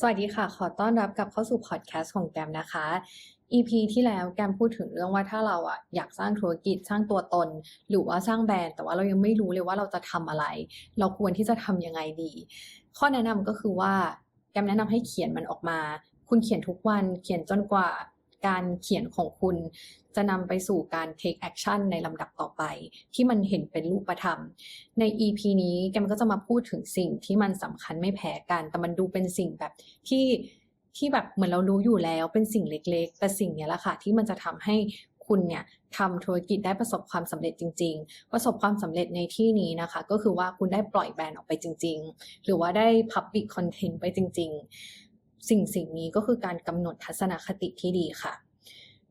สวัสดีค่ะ ขอต้อนรับกลับเข้าสู่พอดแคสต์ของแกมนะคะ EP ที่แล้วแกมพูดถึงเรื่องว่าถ้าเราอะอยากสร้างธุรกิจสร้างตัวตน หรือว่าสร้างแบรนด์แต่ว่าเรายังไม่รู้เลยว่าเราจะทำอะไร เราควรที่จะทำยังไงดี ข้อแนะนำก็คือว่าแกมแนะนำให้เขียนมันออกมา คุณเขียนทุกวันเขียนจนกว่า การเขียนของคุณจะนำไปสู่การ take action ในลำดับต่อไป ที่มันเห็นเป็นรูปธรรม ใน EP นี้แกมก็จะมาพูดถึงสิ่งที่มันสำคัญไม่แพ้กัน แต่มันดูเป็นสิ่งแบบที่ที่แบบเหมือนเรารู้อยู่แล้วเป็นสิ่งเล็กๆ แต่สิ่งนี้แหละค่ะที่มันจะทำให้คุณเนี่ยทำธุรกิจได้ประสบความสำเร็จจริง ๆ ประสบความสำเร็จในที่นี้นะคะ ก็คือว่าคุณได้ปล่อยแบรนด์ออกไปจริง ๆ หรือว่าได้ public content ไปจริง ๆ สิ่งสิ่งนี้ก็คือการกำหนดทัศนคติที่ดีค่ะ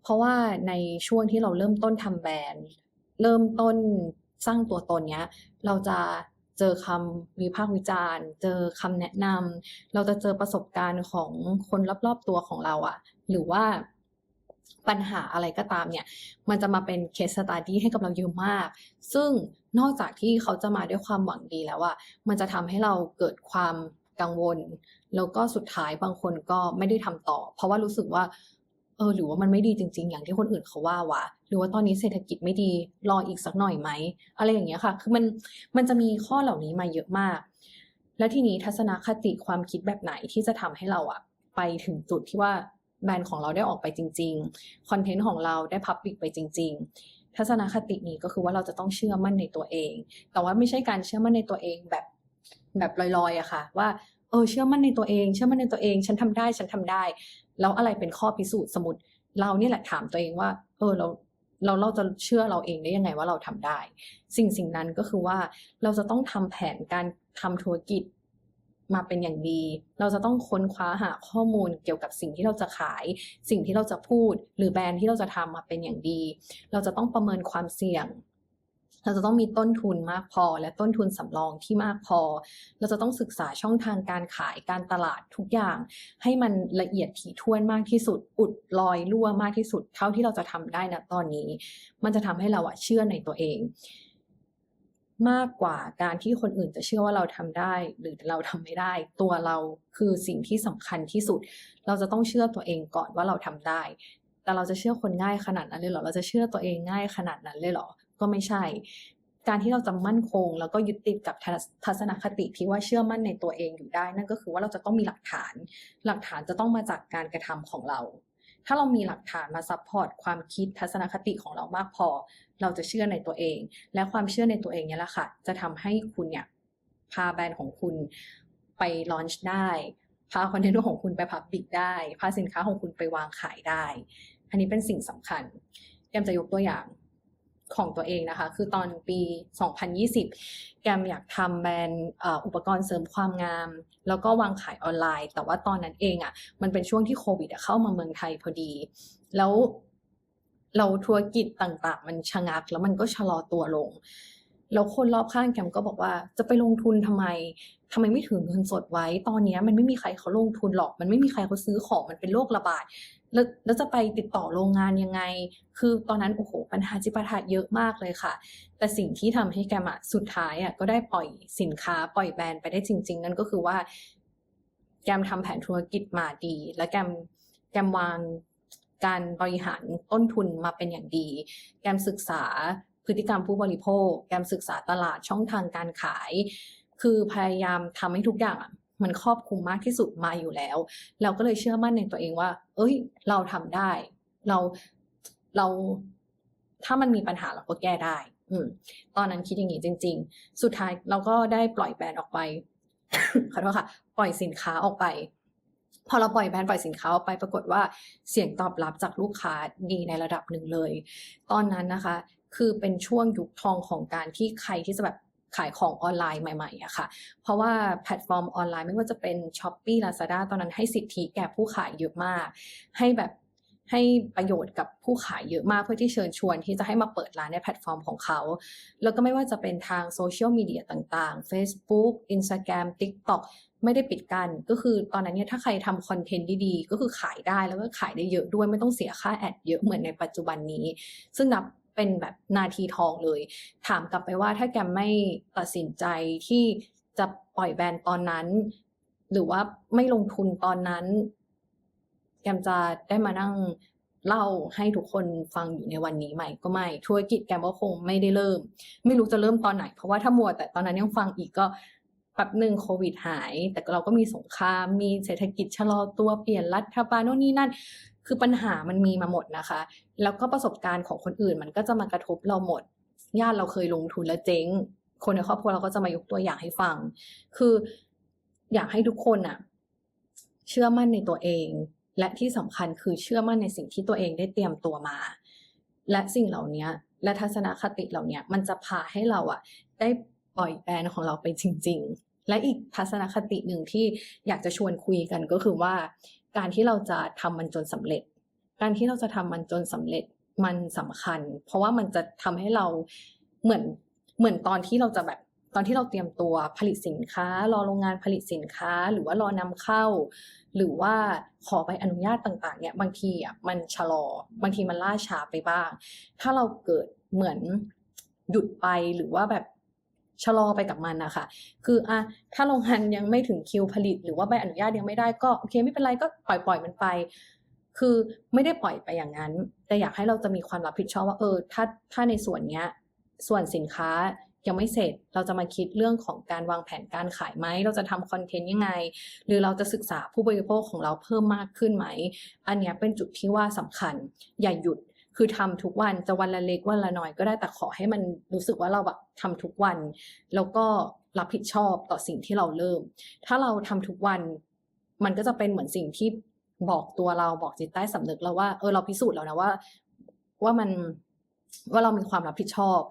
เพราะว่าในช่วงที่เราเริ่มต้นทำแบรนด์ เริ่มต้นสร้างตัวตนเนี้ย เราจะเจอคำวิพากษ์วิจารณ์ เจอคำแนะนำเราจะเจอประสบการณ์ของคนรอบๆตัวของเราอะหรือว่าปัญหาอะไรก็ตามเนี่ย มันจะมาเป็นเคสสต u d ดี้ให้กับเราเยอะมาก ซึ่งนอกจากที่เขาจะมาด้วยความหวังดีแล้วอะมันจะทำให้เราเกิดความ กังวล แล้วก็สุดท้ายบางคนก็ไม่ได้ทำต่อ เพราะว่ารู้สึกว่า เออหรือว่ามันไม่ดีจริง ๆ อย่างที่คนอื่นเขาว่าวะหรือว่าตอนนี้เศรษฐกิจไม่ดีรออีกสักหน่อยไหมอะไรอย่างเงี้ยค่ะ คือมันมันจะมีข้อเหล่านี้มาเยอะมาก แล้วทีนี้ทัศนคติความคิดแบบไหนที่จะทำให้เราอะไปถึงจุดที่ว่าแบรนด์ของเราได้ออกไปจริงๆ คอนเทนต์ของเราได้พับบิกไปจริง ๆ ทัศนคตินี้ก็คือว่าเราจะต้องเชื่อมั่นในตัวเอง แต่ว่าไม่ใช่การเชื่อมั่นในตัวเองแบบ แบบลอยๆอะค่ะ ว่าเออเชื่อมั่นในตัวเอง เชื่อมั่นในตัวเอง ฉันทำได้ฉันทำได้ แล้วอะไรเป็นข้อพิสูจน์สมมติเราเนี่ยแหละถามตัวเองว่า เออเราเราเราจะเชื่อเราเองได้ยังไงว่าเราทำได้ สิ่งสิ่งนั้นก็คือว่าเราจะต้องทำแผนการทำธุรกิจมาเป็นอย่างดี เราจะต้องค้นคว้าหาข้อมูลเกี่ยวกับสิ่งที่เราจะขาย สิ่งที่เราจะพูด หรือแบรนด์ที่เราจะทำมาเป็นอย่างดี เราจะต้องประเมินความเสี่ยง เราจะต้องมีต้นทุนมากพอ และต้นทุนสำรองที่มากพอ เราจะต้องศึกษาช่องทางการขายการตลาดทุกอย่าง ให้มันละเอียดถี่ถ้วนมากที่สุด อุดรอยรั่วมากที่สุด เท่าที่เราจะทำได้นะตอนนี้ มันจะทำให้เราอะเชื่อในตัวเอง มากกว่าการที่คนอื่นจะเชื่อว่าเราทำได้ หรือเราทำไม่ได้ ตัวเราคือสิ่งที่สำคัญที่สุด เราจะต้องเชื่อตัวเองก่อนว่าเราทำได้ แต่เราจะเชื่อคนง่ายขนาดนั้นเลยเหรอ เราจะเชื่อตัวเองง่ายขนาดนั้นเลยเหรอ ก็ไม่ใช่ การที่เราจะมั่นคง แล้วก็ยึดติดกับทัศนคติที่ว่าเชื่อมั่นในตัวเองอยู่ได้ นั่นก็คือว่าเราจะต้องมีหลักฐาน หลักฐานจะต้องมาจากการกระทำของเรา ถ้าเรามีหลักฐานมาซัพพอร์ตความคิดทัศนคติของเรามากพอ เราจะเชื่อในตัวเอง และความเชื่อในตัวเองเนี่ยแหละค่ะ จะทำให้คุณเนี่ยพาแบรนด์ของคุณไปลอนช์ได้พาคอนเทนต์ของคุณไปพับบิกได้ พาสินค้าของคุณไปวางขายได้ อันนี้เป็นสิ่งสำคัญแกมจะยกตัวอย่าง ของตัวเองนะคะ คือตอนปี 2020 แกมอยากทำแบรนด์อุปกรณ์เสริมความงาม แล้วก็วางขายออนไลน์ แต่ว่าตอนนั้นเองอะ่ะ มันเป็นช่วงที่โควิดเข้ามาเมืองไทยพอดี แล้วเราธุรกิจต่างๆ มันชะงัก แล้วมันก็ชะลอตัวลง แล้วคนรอบข้างแกมก็บอกว่าจะไปลงทุนทำไมทำไมไม่ถือเงินสดไว้ ตอนนี้มันไม่มีใครเขาลงทุนหรอก มันไม่มีใครเขาซื้อของ มันเป็นโรคระบาด แล้วแล้วจะไปติดต่อโรงงานยังไง คือตอนนั้นโอ้โหปัญหาจิปาถะเยอะมากเลยค่ะ แต่สิ่งที่ทำให้แกมอะสุดท้ายอะก็ได้ปล่อยสินค้าปล่อยแบรนด์ไปได้จริง ๆ นั่นก็คือว่า แกมทำแผนธุรกิจมาดี และแกมแกมวางการบริหารต้นทุนมาเป็นอย่างดี แกมศึกษาพฤติกรรมผู้บริโภค แกมศึกษาตลาดช่องทางการขาย คือพยายามทำให้ทุกอย่าง มันครอบคลุมมากที่สุดมาอยู่แล้ว เราก็เลยเชื่อมั่นในตัวเองว่า เอ้ย เราทำได้ เราเราถ้ามันมีปัญหาเราก็แก้ได้ อืม ตอนนั้นคิดอย่างนี้จริง ๆ สุดท้ายเราก็ได้ปล่อยแบรนด์ออกไปขอโทษค่ะ ปล่อยสินค้าออกไป พอเราปล่อยแบรนด์ปล่อยสินค้าออกไป ปรากฏว่าเสียงตอบรับจากลูกค้าดีในระดับหนึ่งเลย ตอนนั้นนะคะ คือเป็นช่วงยุคทองของการที่ใครที่จะแบบ ขายของออนไลน์ใหม่ๆอะค่ะ เพราะว่าแพลตฟอร์มออนไลน์ไม่ว่าจะเป็น s h อ p e e Lazada ตอนนั้นให้สิทธิแก่ผู้ขายเยอะมาก ให้แบบให้ประโยชน์กับผู้ขายเยอะมากเพื่อที่เชิญชวนที่จะให้มาเปิดร้านในแพลตฟอร์มของเขา แล้วก็ไม่ว่าจะเป็นทางโซเชียลมีเดียต่างๆ Facebook Instagram TikTok ไม่ได้ปิดกัน ก็คือตอนนั้นเนี่ยถ้าใครทำคอนเทนต์ดีๆ ก็คือขายได้แล้วก็ขายได้เยอะด้วยไม่ต้องเสียค่าแอดเยอะเหมือนในปัจจุบันนี้ ซึ่งนับ เป็นแบบนาทีทองเลย ถามกลับไปว่าถ้าแกไม่ตัดสินใจที่จะปล่อยแบรนด์ตอนนั้น หรือว่าไม่ลงทุนตอนนั้น แกมจะได้มานั่งเล่าให้ทุกคนฟังอยู่ในวันนี้ไหมก็ไม่ธุรกิจแกมก็คงไม่ได้เริ่ม ไม่รู้จะเริ่มตอนไหน เพราะว่าถ้ามัวแต่ตอนนั้นยังฟังอีกก็แป๊บหนึ่งโควิดหาย แต่เราก็มีสงครามมีเศรษฐกิจชะลอตัวเปลี่ยนรัฐบาลโน่นนี่นั่น คือปัญหามันมีมาหมดนะคะ แล้วก็ประสบการณ์ของคนอื่นมันก็จะมากระทบเราหมด ญาติเราเคยลงทุนแล้วเจ๊ง คนในครอบครัวเราก็จะมายกตัวอย่างให้ฟัง คืออยากให้ทุกคนอะเชื่อมั่นในตัวเอง และที่สำคัญคือเชื่อมั่นในสิ่งที่ตัวเองได้เตรียมตัวมา และสิ่งเหล่านี้และทัศนคติเหล่านี้มันจะพาให้เราอะได้ปล่อยแบรนด์ของเราไปจริง ๆ และอีกทัศนคติหนึ่งที่อยากจะชวนคุยกันก็คือว่า การที่เราจะทำมันจนสำเร็จ การที่เราจะทำมันจนสำเร็จมันสำคัญ เพราะว่ามันจะทำให้เราเหมือนเหมือนตอนที่เราจะแบบตอนที่เราเตรียมตัวผลิตสินค้า รอโรงงานผลิตสินค้า หรือว่ารอนำเข้า หรือว่าขอใบอนุญาตต่างๆ เนี่ยบางทีอะมันชะลอ บางทีมันล่าช้าไปบ้าง ถ้าเราเกิดเหมือนหยุดไปหรือว่าแบบ ชะลอไปกับมันนะคะคืออะถ้าโรงงานยังไม่ถึงคิวผลิต หรือว่าใบอนุญาตยังไม่ได้ก็โอเคไม่เป็นไรก็ปล่อยปล่อยมันไป คือไม่ได้ปล่อยไปอย่างนั้น แต่อยากให้เราจะมีความรับผิดชอบว่าเออถ้าถ้าในส่วนเนี้ยส่วนสินค้ายังไม่เสร็จเราจะมาคิดเรื่องของการวางแผนการขายไหม เราจะทำคอนเทนต์ยังไง หรือเราจะศึกษาผู้บริโภคของเราเพิ่มมากขึ้นไหม อันเนี้ยเป็นจุดที่ว่าสำคัญ อย่าหยุด คือทำทุกวันจะวันละเล็กวันละน้อยก็ได้แต่ขอให้มันรู้สึกว่าเราแบบทำทุกวัน แล้วก็รับผิดชอบต่อสิ่งที่เราเริ่ม ถ้าเราทำทุกวัน มันก็จะเป็นเหมือนสิ่งที่บอกตัวเราบอกจิตใต้สำนึกเราว่าเออเราพิสูจน์แล้วนะว่า ว่ามันว่าเรามีความรับผิดชอบ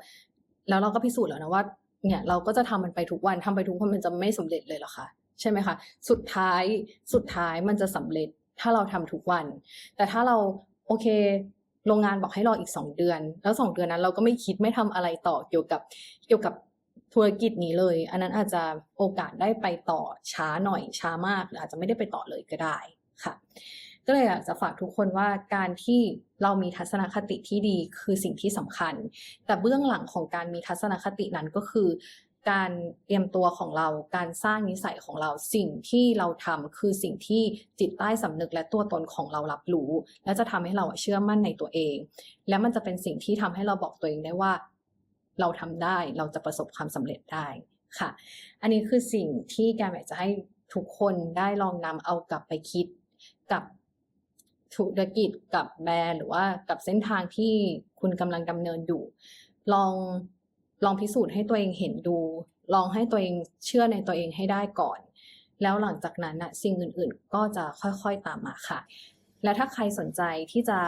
แล้วเราก็พิสูจน์แล้วนะว่า เนี่ยเราก็จะทำมันไปทุกวันทำไปทุกวันมันจะไม่สำเร็จเลยหรอคะใช่ไหมคะสุดท้ายสุดท้ายมันจะสำเร็จถ้าเราทำทุกวัน แต่ถ้าเราโอเค โรงงานบอกให้รออีกสองเดือน แล้วสองเดือนนั้นเราก็ไม่คิดไม่ทำอะไรต่อเกี่ยวกับเกี่ยวกับธุรกิจนี้เลย อันนั้นอาจจะโอกาสได้ไปต่อช้าหน่อยช้ามากหรืออาจจะไม่ได้ไปต่อเลยก็ได้ค่ะ ก็เลยอยากจะฝากทุกคนว่าการที่เรามีทัศนคติที่ดีคือสิ่งที่สำคัญ แต่เบื้องหลังของการมีทัศนคตินั้นก็คือ การเตรียมตัวของเรา การสร้างนิสัยของเรา สิ่งที่เราทำคือสิ่งที่จิตใต้สำนึกและตัวตนของเรารับรู้ และจะทำให้เราเชื่อมั่นในตัวเอง และมันจะเป็นสิ่งที่ทำให้เราบอกตัวเองได้ว่า เราทำได้ เราจะประสบความสำเร็จได้ค่ะ อันนี้คือสิ่งที่แกอยากจะให้ทุกคนได้ลองนำเอากลับไปคิดกับธุรกิจกับแบรนด์หรือว่ากับเส้นทางที่คุณกำลังดำเนินอยู่ ลอง ลองพิสูจน์ให้ตัวเองเห็นดู ลองให้ตัวเองเชื่อในตัวเองให้ได้ก่อน แล้วหลังจากนั้นนะสิ่งอื่นๆ ก็จะค่อยๆตามมาค่ะ และถ้าใครสนใจที่จะ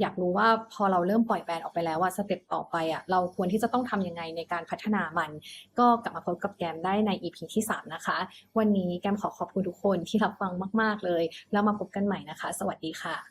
อยากรู้ว่าพอเราเริ่มปล่อยแบรนด์ออกไปแล้วว่าสเต็ปต่อไปอะเราควรที่จะต้องทำยังไงในการพัฒนามัน ก็กลับมาพบกับแกมได้ใน EP ที่ 3 นะคะ วันนี้แกมขอขอบคุณทุกคนที่รับฟังมาก ๆ เลย แล้วมาพบกันใหม่นะคะ สวัสดีค่ะ